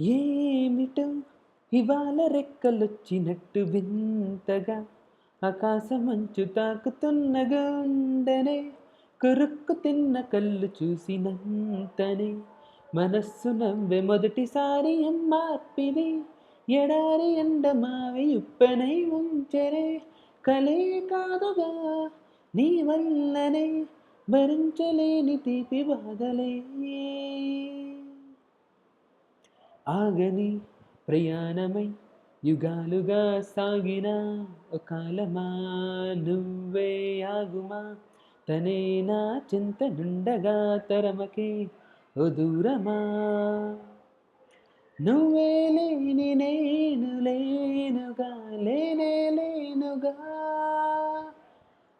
ఏమిటో ఇవాళ రెక్కలొచ్చినట్టు వింతగా ఆకాశమంచు తాకుతున్న గుండెనే కొరుక్కు తిన్న కళ్ళు చూసినంతనే. మనస్సు నవ్వే మొదటిసారి మార్పిది ఎడారి ఎండ మావి ఉప్పనై ఉంచెనే. కలే కాదుగా నీ వల్లనే భరించలేని తీపి బాధలే. ఆగని ప్రయాణమై యుగాలుగా సాగిన కాలమా నువ్వే ఆగుమా? తనే నా చింత నుండగా తరమకే ఓ దూరమా? నువ్వే లేని నేను లేనుగా లేనే లేనుగా.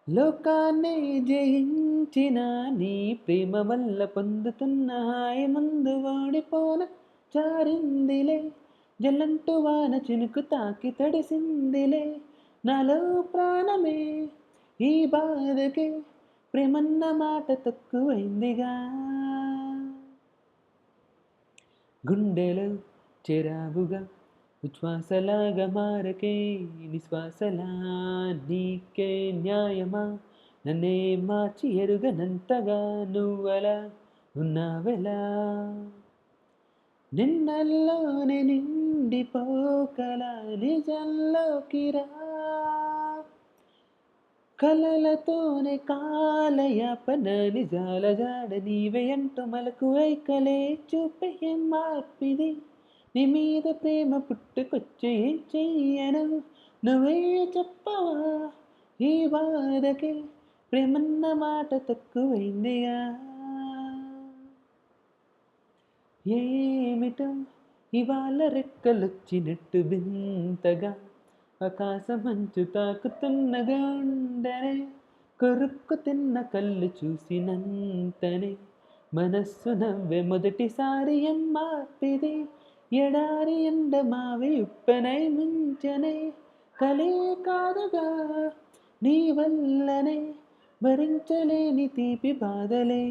లోకాన్ని జయించిన నీ ప్రేమ వల్ల పొందుతున్న హాయి ముందు ఓడిపోన. జారిందిలే జల్లంటూ వాన చినుకు తాకి తడిసిందిలే. నాలో ప్రాణమే ఈ బాధకే ప్రేమన్న మాట తక్కువైందిగా. గుండెలో చెరావుగా ఉచ్ఛ్వాసలాగా మారకే నిశ్వాసలా నీకే న్యాయమా? నన్నే మార్చి ఎరుగనంతగా నువ్వలా ఉన్నావెలా? నిన్నల్లోనే నిండిపోకల నిజంలోకి రా. కలలతోనే కాలయాపన నిజాల జాడ నీవే అంటూ మలకు ఐకలే చూపే మార్పిది? నీ మీద ప్రేమ పుట్టుకొచ్చి ఏం చెయ్యను? నువ్వే చెప్పవా? ఈ బాధకే ప్రేమన్న మాట తక్కువైందిగా. ఏమిటం? ఇవాళ రెక్కలొచ్చినట్టు వింతగా ఆకాశమంచు తాకుతున్న గుండెనే కొరుక్కు తిన్న కళ్ళు చూసినంతనే మనస్సు నవ్వే మొదటిసారి ఎమ్మార్పిది ఎడారి ఎండ మావి ఉప్పెనై ముంచనే కలే కాదుగా నీ వల్లనే భరించలేని తీపి బాధలే.